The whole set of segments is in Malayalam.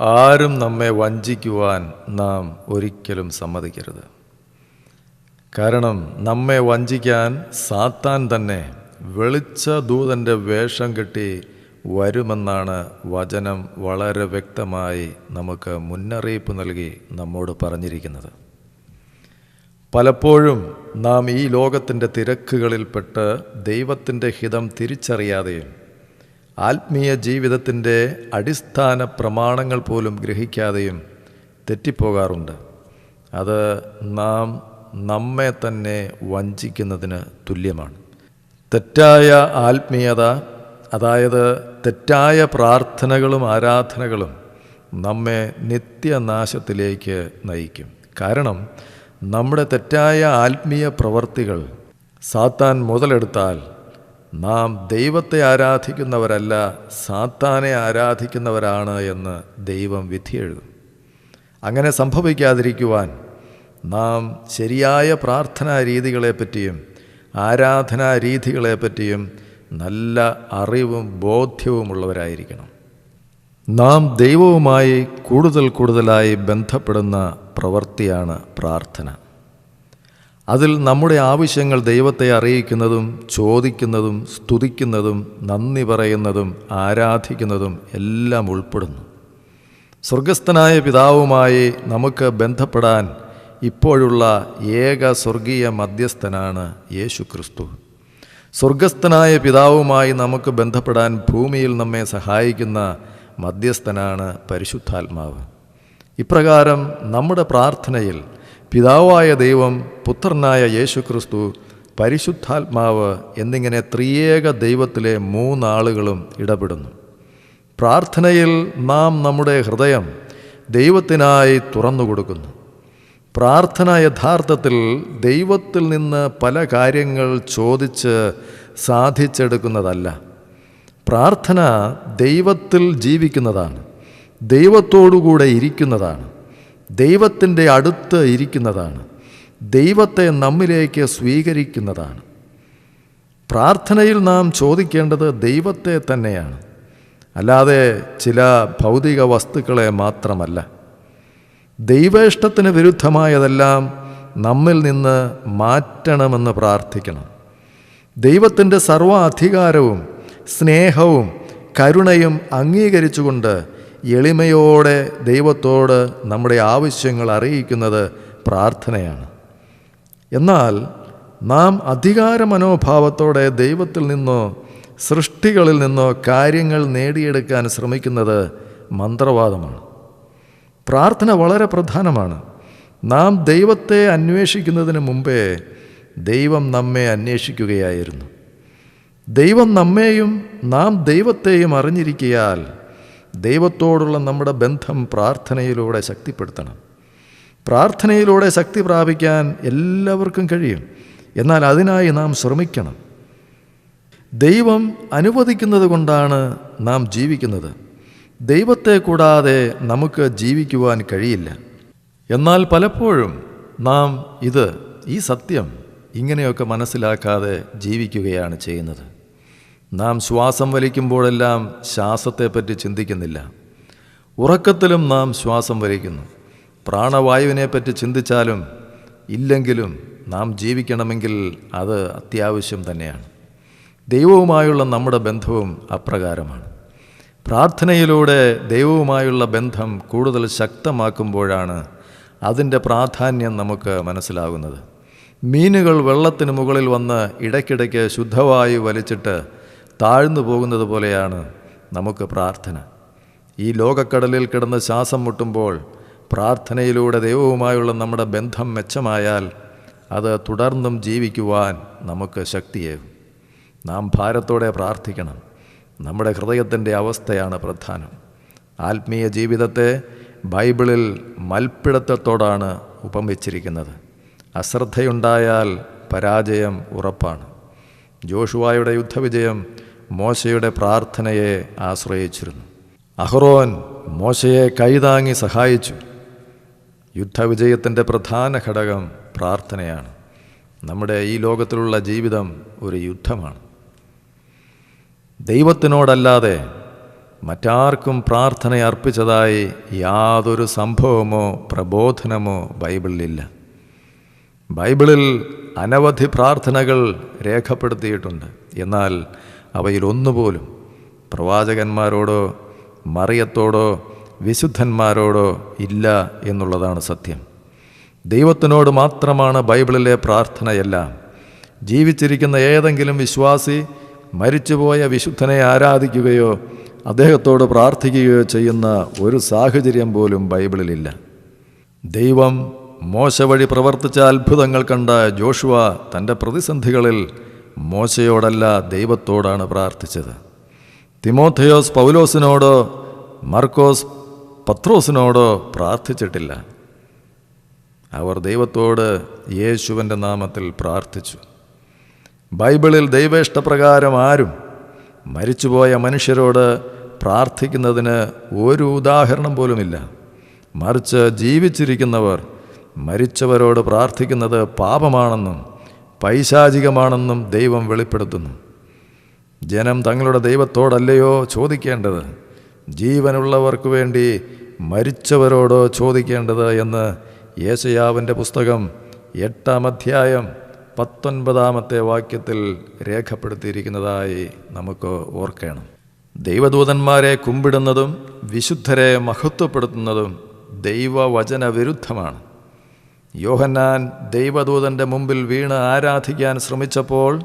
ആരും നമ്മെ വഞ്ചിക്കുവാൻ നാം ഒരിക്കലും സമ്മതിക്കരുത്. കാരണം നമ്മെ വഞ്ചിക്കാൻ സാത്താൻ തന്നെ വെളിച്ച ദൂതന്റെ വേഷം കെട്ടി വരുമെന്നാണ് വചനം വളരെ വ്യക്തമായി നമുക്ക് മുന്നറിയിപ്പ് നൽകി നമ്മോട് പറഞ്ഞിരിക്കുന്നത്. പലപ്പോഴും നാം ഈ ലോകത്തിന്റെ തിരക്കുകളിൽപ്പെട്ട് ദൈവത്തിന്റെ ഹിതം തിരിച്ചറിയാതെയും ആത്മീയ ജീവിതത്തിന്റെ അടിസ്ഥാന പ്രമാണങ്ങൾ പോലും ഗ്രഹിക്കാതെയും തെറ്റിപ്പോകാറുണ്ട്. അത് നാം നമ്മെ തന്നെ വഞ്ചിക്കുന്നതിന് തുല്യമാണ്. തെറ്റായ ആത്മീയത അതായത് തെറ്റായ പ്രാർത്ഥനകളും ആരാധനകളും നമ്മെ നിത്യനാശത്തിലേക്ക് നയിക്കും. കാരണം നമ്മുടെ തെറ്റായ ആത്മീയ പ്രവർത്തികൾ സാത്താൻ മുതലെടുത്താൽ നാം ദൈവത്തെ ആരാധിക്കുന്നവരല്ല സാത്താനെ ആരാധിക്കുന്നവരാണ് എന്ന് ദൈവം വിധിയെഴുതും അങ്ങനെ സംഭവിക്കാതിരിക്കുവാൻ നാം ശരിയായ പ്രാർത്ഥനാ രീതികളെപ്പറ്റിയും ആരാധനാ രീതികളെപ്പറ്റിയും നല്ല അറിവും ബോധ്യവുമുള്ളവരായിരിക്കണം. നാം ദൈവവുമായി കൂടുതൽ കൂടുതലായി ബന്ധപ്പെടുന്ന പ്രവൃത്തിയാണ് പ്രാർത്ഥന. അതിൽ നമ്മുടെ ആവശ്യങ്ങൾ ദൈവത്തെ അറിയിക്കുന്നതും ചോദിക്കുന്നതും സ്തുതിക്കുന്നതും നന്ദി പറയുന്നതും ആരാധിക്കുന്നതും എല്ലാം ഉൾപ്പെടുന്നു. സ്വർഗസ്ഥനായ പിതാവുമായി നമുക്ക് ബന്ധപ്പെടാൻ ഇപ്പോഴുള്ള ഏക സ്വർഗീയ മധ്യസ്ഥനാണ് യേശു ക്രിസ്തു സ്വർഗസ്ഥനായ പിതാവുമായി നമുക്ക് ബന്ധപ്പെടാൻ ഭൂമിയിൽ നമ്മെ സഹായിക്കുന്ന മധ്യസ്ഥനാണ് പരിശുദ്ധാത്മാവ്. ഇപ്രകാരം നമ്മുടെ പ്രാർത്ഥനയിൽ പിതാവായ ദൈവം പുത്രനായ യേശു ക്രിസ്തു പരിശുദ്ധാത്മാവ് എന്നിങ്ങനെ ത്രിയേക ദൈവത്തിലെ മൂന്നാളുകളും ഇടപെടുന്നു. പ്രാർത്ഥനയിൽ നാം നമ്മുടെ ഹൃദയം ദൈവത്തിനായി തുറന്നു കൊടുക്കുന്നു. പ്രാർത്ഥന യഥാർത്ഥത്തിൽ ദൈവത്തിൽ നിന്ന് പല കാര്യങ്ങൾ ചോദിച്ച് സാധിച്ചെടുക്കുന്നതല്ല. പ്രാർത്ഥന ദൈവത്തിൽ ജീവിക്കുന്നതാണ്. ദൈവത്തോടുകൂടെ ഇരിക്കുന്നതാണ്. ദൈവത്തിന്റെ അടുത്ത് ഇരിക്കുന്നതാണ്. ദൈവത്തെ നമ്മിലേക്ക് സ്വീകരിക്കുന്നതാണ്. പ്രാർത്ഥനയിൽ നാം ചോദിക്കേണ്ടത് ദൈവത്തെ തന്നെയാണ്. അല്ലാതെ ചില ഭൗതിക വസ്തുക്കളെ മാത്രമല്ല. ദൈവേഷ്ടത്തിന് വിരുദ്ധമായതെല്ലാം നമ്മിൽ നിന്ന് മാറ്റണമെന്ന് പ്രാർത്ഥിക്കണം. ദൈവത്തിന്റെ സർവാധികാരവും സ്നേഹവും കരുണയും അംഗീകരിച്ചുകൊണ്ട് എളിമയോടെ ദൈവത്തോട് നമ്മുടെ ആവശ്യങ്ങൾ അറിയിക്കുന്നത് പ്രാർത്ഥനയാണ്. എന്നാൽ നാം അധികാര മനോഭാവത്തോടെ ദൈവത്തിൽ നിന്നോ സൃഷ്ടികളിൽ നിന്നോ കാര്യങ്ങൾ നേടിയെടുക്കാൻ ശ്രമിക്കുന്നത് മന്ത്രവാദമാണ്. പ്രാർത്ഥന വളരെ പ്രധാനമാണ്. നാം ദൈവത്തെ അന്വേഷിക്കുന്നതിന് മുമ്പേ ദൈവം നമ്മെ അന്വേഷിക്കുകയായിരുന്നു. ദൈവം നമ്മെയും നാം ദൈവത്തെയും അറിഞ്ഞിരിക്കിയാൽ ദൈവത്തോടുള്ള നമ്മുടെ ബന്ധം പ്രാർത്ഥനയിലൂടെ ശക്തിപ്പെടുത്തണം. പ്രാർത്ഥനയിലൂടെ ശക്തി പ്രാപിക്കാൻ എല്ലാവർക്കും കഴിയും. എന്നാൽ അതിനായി നാം ശ്രമിക്കണം. ദൈവം അനുവദിക്കുന്നത് കൊണ്ടാണ് നാം ജീവിക്കുന്നത്. ദൈവത്തെ കൂടാതെ നമുക്ക് ജീവിക്കുവാൻ കഴിയില്ല. എന്നാൽ പലപ്പോഴും നാം ഇത് ഈ സത്യം ഇങ്ങനെയൊക്കെ മനസ്സിലാക്കാതെ ജീവിക്കുകയാണ് ചെയ്യുന്നത്. നാം ശ്വാസം വലിക്കുമ്പോഴെല്ലാം ശ്വാസത്തെപ്പറ്റി ചിന്തിക്കുന്നില്ല. ഉറക്കത്തിലും നാം ശ്വാസം വലിക്കുന്നു. പ്രാണവായുവിനെപ്പറ്റി ചിന്തിച്ചാലും ഇല്ലെങ്കിലും നാം ജീവിക്കണമെങ്കിൽ അത് അത്യാവശ്യം തന്നെയാണ്. ദൈവവുമായുള്ള നമ്മുടെ ബന്ധവും അപ്രകാരമാണ്. പ്രാർത്ഥനയിലൂടെ ദൈവവുമായുള്ള ബന്ധം കൂടുതൽ ശക്തമാക്കുമ്പോഴാണ് അതിന്റെ പ്രാധാന്യം നമുക്ക് മനസ്സിലാകുന്നത്. മീനുകൾ വെള്ളത്തിന് മുകളിൽ വന്ന് ഇടയ്ക്കിടയ്ക്ക് ശുദ്ധവായു വലിച്ചിട്ട് താഴ്ന്നു പോകുന്നത് പോലെയാണ് നമുക്ക് പ്രാർത്ഥന. ഈ ലോകക്കടലിൽ കിടന്ന് ശ്വാസം മുട്ടുമ്പോൾ പ്രാർത്ഥനയിലൂടെ ദൈവവുമായുള്ള നമ്മുടെ ബന്ധം മെച്ചമായാൽ അത് തുടർന്നും ജീവിക്കുവാൻ നമുക്ക് ശക്തിയേകും. നാം ഭാരത്തോടെ പ്രാർത്ഥിക്കണം. നമ്മുടെ ഹൃദയത്തിന്റെ അവസ്ഥയാണ് പ്രധാനം. ആത്മീയ ജീവിതത്തെ ബൈബിളിൽ മൽപ്പിടുത്തത്തോടാണ് ഉപമിച്ചിരിക്കുന്നത്. അശ്രദ്ധയുണ്ടായാൽ പരാജയം ഉറപ്പാണ്. ജോഷുവായുടെ യുദ്ധവിജയം മോശയുടെ പ്രാർത്ഥനയെ ആശ്രയിച്ചിരുന്നു. അഹ്റോൻ മോശയെ കൈതാങ്ങി സഹായിച്ചു. യുദ്ധവിജയത്തിന്റെ പ്രധാന ഘടകം പ്രാർത്ഥനയാണ്. നമ്മുടെ ഈ ലോകത്തിലുള്ള ജീവിതം ഒരു യുദ്ധമാണ്. ദൈവത്തിനോടല്ലാതെ മറ്റാർക്കും പ്രാർത്ഥന അർപ്പിച്ചതായി യാതൊരു സംഭവമോ പ്രബോധനമോ ബൈബിളിലില്ല. ബൈബിളിൽ അനവധി പ്രാർത്ഥനകൾ രേഖപ്പെടുത്തിയിട്ടുണ്ട്. എന്നാൽ അവയിൽ ഒന്നുപോലും പ്രവാചകന്മാരോടോ മറിയത്തോടോ വിശുദ്ധന്മാരോടോ ഇല്ല എന്നുള്ളതാണ് സത്യം. ദൈവത്തിനോട് മാത്രമാണ് ബൈബിളിലെ പ്രാർത്ഥനയെല്ലാം. ജീവിച്ചിരിക്കുന്ന ഏതെങ്കിലും വിശ്വാസി മരിച്ചുപോയ വിശുദ്ധനെ ആരാധിക്കുകയോ അദ്ദേഹത്തോട് പ്രാർത്ഥിക്കുകയോ ചെയ്യുന്ന ഒരു സാഹചര്യം പോലും ബൈബിളിലില്ല. ദൈവം മോശ വഴി പ്രവർത്തിച്ച അത്ഭുതങ്ങൾ കണ്ട ജോഷുവ തന്റെ പ്രതിസന്ധികളിൽ മോശയോടല്ല ദൈവത്തോടാണ് പ്രാർത്ഥിച്ചത്. തിമോഥയോസ് പൗലോസിനോടോ മർക്കോസ് പത്രോസിനോടോ പ്രാർത്ഥിച്ചിട്ടില്ല. അവർ ദൈവത്തോട് യേശുവിന്റെ നാമത്തിൽ പ്രാർത്ഥിച്ചു. ബൈബിളിൽ ദൈവേഷ്ടപ്രകാരം ആരും മരിച്ചുപോയ മനുഷ്യരോട് പ്രാർത്ഥിക്കുന്നതിന് ഒരു ഉദാഹരണം പോലുമില്ല. മറിച്ച് ജീവിച്ചിരിക്കുന്നവർ മരിച്ചവരോട് പ്രാർത്ഥിക്കുന്നത് പാപമാണെന്നും പൈശാചികമാണെന്നും ദൈവം വെളിപ്പെടുത്തുന്നു. ജനം തങ്ങളുടെ ദൈവത്തോടല്ലയോ ചോദിക്കേണ്ടത്? ജീവനുള്ളവർക്ക് വേണ്ടി മരിച്ചവരോടോ ചോദിക്കേണ്ടത് എന്ന് യേശയാവിന്റെ പുസ്തകം എട്ടാം അധ്യായം പത്തൊൻപതാമത്തെ വാക്യത്തിൽ രേഖപ്പെടുത്തിയിരിക്കുന്നതായി നമുക്ക് ഓർക്കണം. ദൈവദൂതന്മാരെ കുമ്പിടുന്നതും വിശുദ്ധരെ മഹത്വപ്പെടുത്തുന്നതും ദൈവവചന വിരുദ്ധമാണ് യോഹന്നാൻ ദൈവദൂതന്റെ മുമ്പിൽ വീണ് ആരാധിക്കാൻ ശ്രമിച്ചപ്പോൾ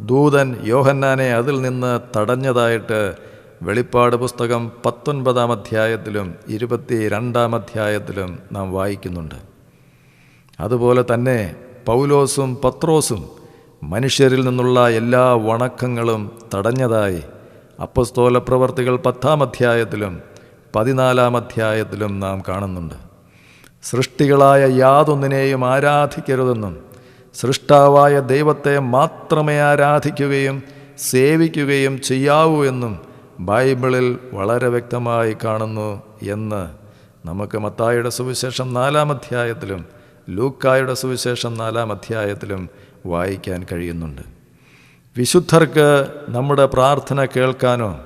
ദൂതൻ യോഹന്നാനെ അതിൽ നിന്ന് തടഞ്ഞതായിട്ട് വെളിപ്പാട് പുസ്തകം പത്തൊൻപതാം അധ്യായത്തിലും ഇരുപത്തി രണ്ടാം അധ്യായത്തിലും നാം വായിക്കുന്നുണ്ട്. അതുപോലെ തന്നെ പൗലോസും പത്രോസും മനുഷ്യരിൽ നിന്നുള്ള എല്ലാ വണക്കങ്ങളും തടഞ്ഞതായി അപ്പസ്തോല പ്രവർത്തികൾ പത്താം അധ്യായത്തിലും പതിനാലാം അധ്യായത്തിലും നാം കാണുന്നുണ്ട്. സൃഷ്ടികളായ യാതൊന്നിനെയും ആരാധിക്കരുതെന്നും സൃഷ്ടാവായ ദൈവത്തെ മാത്രമേ ആരാധിക്കുകയും സേവിക്കുകയും ചെയ്യാവൂ എന്നും ബൈബിളിൽ വളരെ വ്യക്തമായി കാണുന്നു എന്ന് നമുക്ക് മത്തായുടെ സുവിശേഷം നാലാം അധ്യായത്തിലും ലൂക്കായുടെ സുവിശേഷം നാലാം അധ്യായത്തിലും വായിക്കാൻ കഴിയുന്നുണ്ട്. വിശുദ്ധർക്ക് നമ്മുടെ പ്രാർത്ഥന കേൾക്കാനോ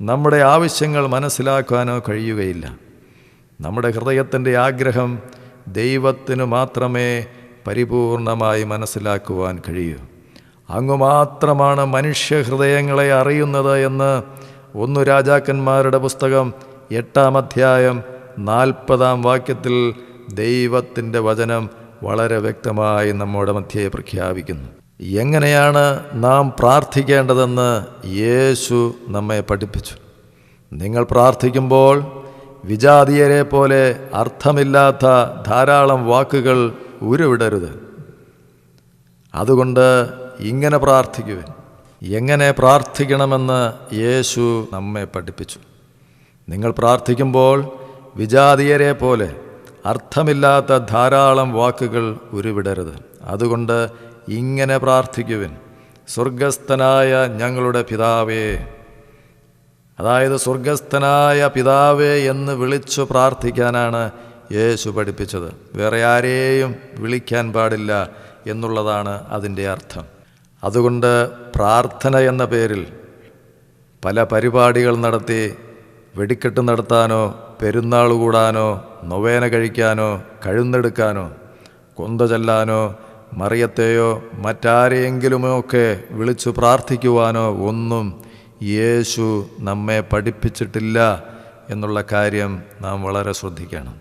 നമ്മുടെ ആവശ്യങ്ങൾ മനസ്സിലാക്കാനോ കഴിയുകയില്ല. നമ്മുടെ ഹൃദയത്തിന്റെ ആഗ്രഹം ദൈവത്തിനു മാത്രമേ പരിപൂർണമായി മനസ്സിലാക്കുവാൻ കഴിയൂ. അങ്ങു മാത്രമാണ് മനുഷ്യ ഹൃദയങ്ങളെ അറിയുന്നത് എന്ന് ഒന്നു രാജാക്കന്മാരുടെ പുസ്തകം എട്ടാം അധ്യായം നാൽപ്പതാം വാക്യത്തിൽ ദൈവത്തിന്റെ വചനം വളരെ വ്യക്തമായി നമ്മുടെ മധ്യേ പ്രഖ്യാപിക്കുന്നു. എങ്ങനെയാണ് നാം പ്രാർത്ഥിക്കേണ്ടതെന്ന് യേശു നമ്മെ പഠിപ്പിച്ചു. നിങ്ങൾ പ്രാർത്ഥിക്കുമ്പോൾ വിജാതീയരെ പോലെ അർത്ഥമില്ലാത്ത ധാരാളം വാക്കുകൾ ഉരുവിടരുത്. അതുകൊണ്ട് ഇങ്ങനെ പ്രാർത്ഥിക്കുവൻ. എങ്ങനെ പ്രാർത്ഥിക്കണമെന്ന് യേശു നമ്മെ പഠിപ്പിച്ചു. നിങ്ങൾ പ്രാർത്ഥിക്കുമ്പോൾ വിജാതീയരെ പോലെ അർത്ഥമില്ലാത്ത ധാരാളം വാക്കുകൾ ഉരുവിടരുത്. അതുകൊണ്ട് ഇങ്ങനെ പ്രാർത്ഥിക്കുവിൻ. സ്വർഗസ്ഥനായ ഞങ്ങളുടെ പിതാവേ അതായത് സ്വർഗസ്ഥനായ പിതാവേ എന്ന് വിളിച്ചു പ്രാർത്ഥിക്കാനാണ് യേശു പഠിപ്പിച്ചത്. വേറെ ആരെയും വിളിക്കാൻ പാടില്ല എന്നുള്ളതാണ് അതിന്റെ അർത്ഥം. അതുകൊണ്ട് പ്രാർത്ഥന എന്ന പേരിൽ പല പരിപാടികൾ നടത്തി വെടിക്കെട്ട് നടത്താനോ പെരുന്നാൾ കൂടാനോ നൊവേന കഴിക്കാനോ കഴുന്നെടുക്കാനോ കൊന്ത ചെല്ലാനോ മറിയത്തെയോ മറ്റാരെയെങ്കിലുമോ ഒക്കെ വിളിച്ചു പ്രാർത്ഥിക്കുവാനോ ഒന്നും യേശു നമ്മെ പഠിപ്പിച്ചിട്ടില്ല എന്നുള്ള കാര്യം നാം വളരെ ശ്രദ്ധിക്കണം.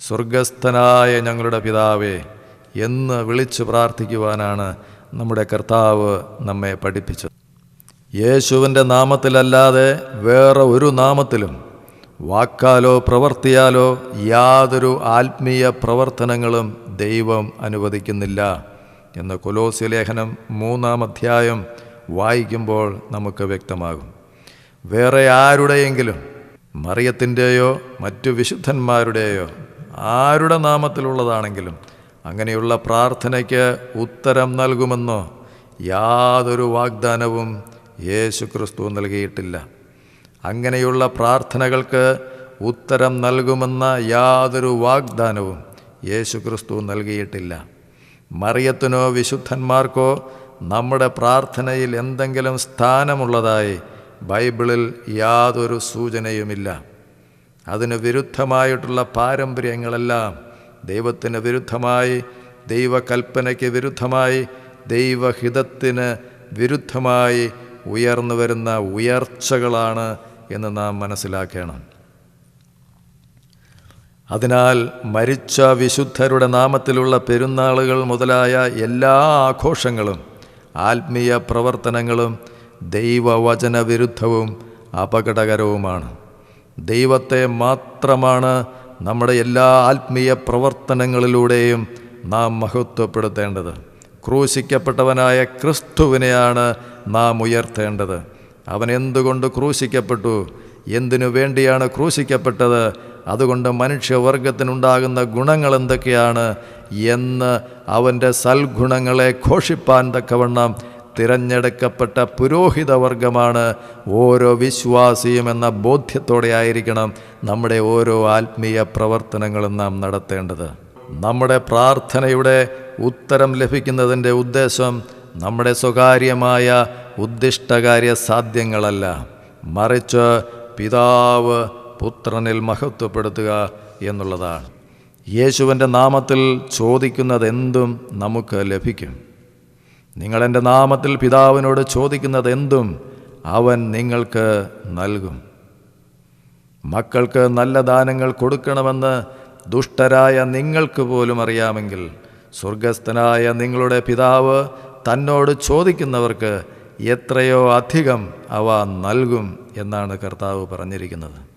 സ്വർഗസ്ഥനായ ഞങ്ങളുടെ പിതാവേ എന്ന് വിളിച്ചു പ്രാർത്ഥിക്കുവാനാണ് നമ്മുടെ കർത്താവ് നമ്മെ പഠിപ്പിച്ചത്. യേശുവിന്റെ നാമത്തിലല്ലാതെ വേറെ ഒരു നാമത്തിലും വാക്കാലോ പ്രവർത്തിയാലോ യാതൊരു ആത്മീയ പ്രവർത്തനങ്ങളും ദൈവം അനുവദിക്കുന്നില്ല. എന്ന് കൊലോസ്യ ലേഖനം മൂന്നാം അധ്യായം വായിക്കുമ്പോൾ നമുക്ക് വ്യക്തമാകും. വേറെ ആരുടെയെങ്കിലും മറിയത്തിന്റെയോ മറ്റു വിശുദ്ധന്മാരുടെയോ ആരുടെ നാമത്തിലുള്ളതാണെങ്കിലും അങ്ങനെയുള്ള പ്രാർത്ഥനയ്ക്ക് ഉത്തരം നൽകുമെന്നോ യാതൊരു വാഗ്ദാനവും യേശു ക്രിസ്തു നൽകിയിട്ടില്ല. അങ്ങനെയുള്ള പ്രാർത്ഥനകൾക്ക് ഉത്തരം നൽകുമെന്ന യാതൊരു വാഗ്ദാനവും യേശു ക്രിസ്തു നൽകിയിട്ടില്ല. മറിയത്തിനോ വിശുദ്ധന്മാർക്കോ നമ്മുടെ പ്രാർത്ഥനയിൽ എന്തെങ്കിലും സ്ഥാനമുള്ളതായി ബൈബിളിൽ യാതൊരു സൂചനയുമില്ല. അതിന് വിരുദ്ധമായിട്ടുള്ള പാരമ്പര്യങ്ങളെല്ലാം ദൈവത്തിന് വിരുദ്ധമായി ദൈവകൽപ്പനയ്ക്ക് വിരുദ്ധമായി ദൈവഹിതത്തിന് വിരുദ്ധമായി ഉയർന്നു വരുന്ന ഉയർച്ചകളാണ് എന്ന് നാം മനസ്സിലാക്കണം. അതിനാൽ മരിച്ച വിശുദ്ധരുടെ നാമത്തിലുള്ള പെരുന്നാളുകൾ മുതലായ എല്ലാ ആഘോഷങ്ങളും ആത്മീയ പ്രവർത്തനങ്ങളും ദൈവവചന വിരുദ്ധവും അപകടകരവുമാണ്. ദൈവത്തെ മാത്രമാണ് നമ്മുടെ എല്ലാ ആത്മീയ പ്രവർത്തനങ്ങളിലൂടെയും നാം മഹത്വപ്പെടുത്തേണ്ടത്. ക്രൂശിക്കപ്പെട്ടവനായ ക്രിസ്തുവിനെയാണ് നാം ഉയർത്തേണ്ടത്. അവൻ എന്തുകൊണ്ട് ക്രൂശിക്കപ്പെട്ടു? എന്തിനു വേണ്ടിയാണ് ക്രൂശിക്കപ്പെട്ടത്? അതുകൊണ്ട് മനുഷ്യവർഗത്തിനുണ്ടാകുന്ന ഗുണങ്ങൾ എന്തൊക്കെയാണ് എന്ന് അവന്റെ സൽഗുണങ്ങളെ ഘോഷിപ്പാൻ തക്കവണ്ണം തിരഞ്ഞെടുക്കപ്പെട്ട പുരോഹിതവർഗമാണ് ഓരോ വിശ്വാസിയും എന്ന ബോധ്യത്തോടെ ആയിരിക്കണം നമ്മുടെ ഓരോ ആത്മീയ പ്രവർത്തനങ്ങളും നാം നടത്തേണ്ടത്. നമ്മുടെ പ്രാർത്ഥനയുടെ ഉത്തരം ലഭിക്കുന്നതിന്റെ ഉദ്ദേശം നമ്മുടെ സ്വകാര്യമായ ഉദ്ദിഷ്ടകാര്യ സാധ്യങ്ങളല്ല മറിച്ച് പിതാവ് പുത്രനിൽ മഹത്വപ്പെടുത്തുക എന്നുള്ളതാണ്. യേശുവിന്റെ നാമത്തിൽ ചോദിക്കുന്നതെന്തും നമുക്ക് ലഭിക്കും. നിങ്ങളെന്റെ നാമത്തിൽ പിതാവിനോട് ചോദിക്കുന്നതെന്തും അവൻ നിങ്ങൾക്ക് നൽകും. മക്കൾക്ക് നല്ല ദാനങ്ങൾ കൊടുക്കണമെന്ന് ദുഷ്ടരായ നിങ്ങൾക്ക് പോലും അറിയാമെങ്കിൽ സ്വർഗസ്ഥനായ നിങ്ങളുടെ പിതാവ് തന്നോട് ചോദിക്കുന്നവർക്ക് എത്രയോ അധികം അവ നൽകും എന്നാണ് കർത്താവ് പറഞ്ഞിരിക്കുന്നത്.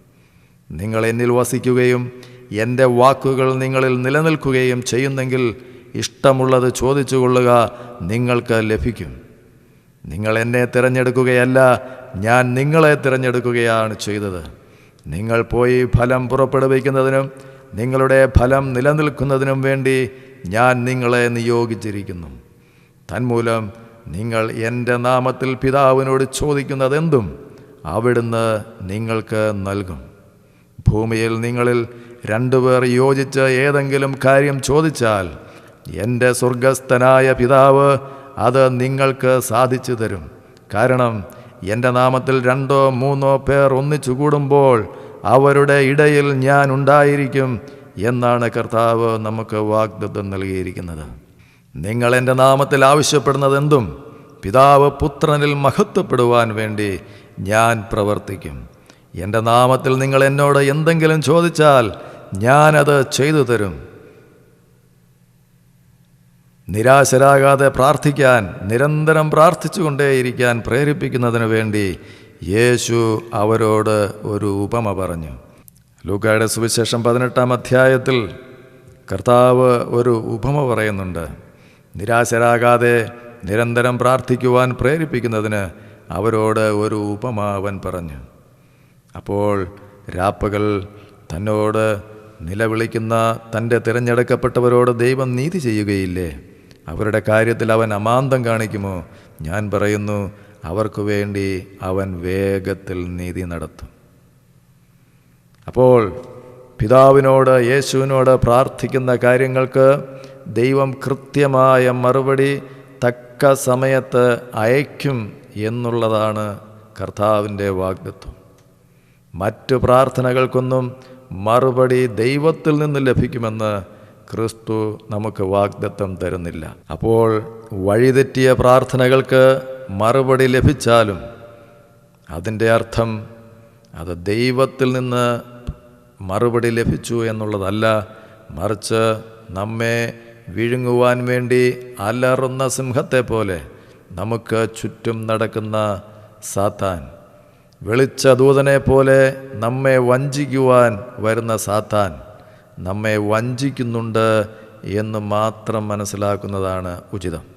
നിങ്ങൾ എന്നിൽ വസിക്കുകയും എന്റെ വാക്കുകൾ നിങ്ങളിൽ നിലനിൽക്കുകയും ചെയ്യുന്നെങ്കിൽ ഇഷ്ടമുള്ളത് ചോദിച്ചു കൊള്ളുക നിങ്ങൾക്ക് ലഭിക്കും. നിങ്ങൾ എന്നെ തിരഞ്ഞെടുക്കുകയല്ല ഞാൻ നിങ്ങളെ തിരഞ്ഞെടുക്കുകയാണ് ചെയ്തത്. നിങ്ങൾ പോയി ഫലം പുറപ്പെടുവിക്കുന്നതിനും നിങ്ങളുടെ ഫലം നിലനിൽക്കുന്നതിനും വേണ്ടി ഞാൻ നിങ്ങളെ നിയോഗിച്ചിരിക്കുന്നു. തന്മൂലം നിങ്ങൾ എന്റെ നാമത്തിൽ പിതാവിനോട് ചോദിക്കുന്നതെന്തും അവിടുന്ന് നിങ്ങൾക്ക് നൽകും. ഭൂമിയിൽ നിങ്ങളിൽ രണ്ടുപേർ യോജിച്ച് ഏതെങ്കിലും കാര്യം ചോദിച്ചാൽ എന്റെ സ്വർഗസ്ഥനായ പിതാവ് അത് നിങ്ങൾക്ക് സാധിച്ചു തരും. കാരണം എന്റെ നാമത്തിൽ രണ്ടോ മൂന്നോ പേർ ഒന്നിച്ചു കൂടുമ്പോൾ അവരുടെ ഇടയിൽ ഞാൻ ഉണ്ടായിരിക്കും എന്നാണ് കർത്താവ് നമുക്ക് വാഗ്ദത്തം നൽകിയിരിക്കുന്നത്. നിങ്ങൾ എന്റെ നാമത്തിൽ ആവശ്യപ്പെടുന്നതെന്തും പിതാവ് പുത്രനിൽ മഹത്വപ്പെടുവാൻ വേണ്ടി ഞാൻ പ്രവർത്തിക്കും. എന്റെ നാമത്തിൽ നിങ്ങൾ എന്നോട് എന്തെങ്കിലും ചോദിച്ചാൽ ഞാനത് ചെയ്തു തരും. നിരാശരാകാതെ പ്രാർത്ഥിക്കാൻ നിരന്തരം പ്രാർത്ഥിച്ചുകൊണ്ടേയിരിക്കാൻ പ്രേരിപ്പിക്കുന്നതിന് വേണ്ടി യേശു അവരോട് ഒരു ഉപമ പറഞ്ഞു. ലൂക്കായുടെ സുവിശേഷം പതിനെട്ടാം അധ്യായത്തിൽ കർത്താവ് ഒരു ഉപമ പറയുന്നുണ്ട്. നിരാശരാകാതെ നിരന്തരം പ്രാർത്ഥിക്കുവാൻ പ്രേരിപ്പിക്കുന്നതിന് അവരോട് ഒരു ഉപമാവൻ പറഞ്ഞു. അപ്പോൾ രാപ്പകൽ തന്നോട് നിലവിളിക്കുന്ന തന്റെ തിരഞ്ഞെടുക്കപ്പെട്ടവരോട് ദൈവം നീതി ചെയ്യുകയില്ലേ? അവരുടെ കാര്യത്തിൽ അവൻ അമാന്തം കാണിക്കുമോ? ഞാൻ പറയുന്നു അവർക്കു വേണ്ടി അവൻ വേഗത്തിൽ നീതി നടത്തും. അപ്പോൾ പിതാവിനോട് യേശുവിനോട് പ്രാർത്ഥിക്കുന്ന കാര്യങ്ങൾക്ക് ദൈവം കൃത്യമായ മറുപടി തക്ക സമയത്ത് അയക്കും എന്നുള്ളതാണ് കർത്താവിന്റെ വാഗ്ദത്വം. മറ്റു പ്രാർത്ഥനകൾക്കൊന്നും മറുപടി ദൈവത്തിൽ നിന്ന് ലഭിക്കുമെന്ന് ക്രിസ്തു നമുക്ക് വാഗ്ദത്തം തരുന്നില്ല. അപ്പോൾ വഴിതെറ്റിയ പ്രാർത്ഥനകൾക്ക് മറുപടി ലഭിച്ചാലും അതിന്റെ അർത്ഥം അത് ദൈവത്തിൽ നിന്ന് മറുപടി ലഭിച്ചു എന്നുള്ളതല്ല മറിച്ച് നമ്മെ വിഴുങ്ങുവാൻ വേണ്ടി അലറുന്ന സിംഹത്തെ പോലെ നമുക്ക് ചുറ്റും നടക്കുന്ന സാത്താൻ വെളിച്ച ദൂതനെ പോലെ നമ്മെ വഞ്ചിക്കുവാൻ വരുന്ന സാത്താൻ നമ്മെ വഞ്ചിക്കുന്നുണ്ട് എന്ന് മാത്രം മനസ്സിലാക്കുന്നതാണ് ഉചിതം.